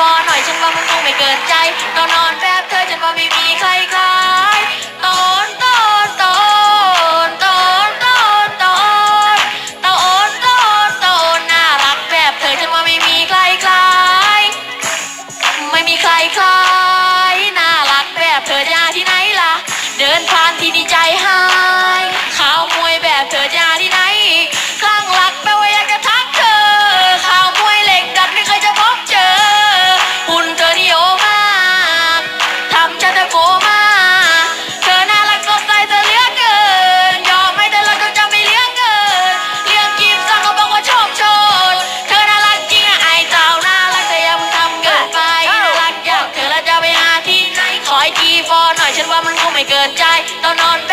พอหน่อยฉันว่ามันคงไม่เกิดใจตอนนอนแบบเธอฉันว่าไม่มีใครใครตอนตอนตอนตอนตอนตอนตอนตอนตอนน่ารักแบบเธอฉันว่าไม่มีใครใครไม่มีใครใครน่ารักแบบเธอจะที่ไหนล่ะ เดินผ่านที่นี่ใจหาย กี่ฟอหน่อยฉันว่ามันคงไม่เกินใจตอนนอนแบ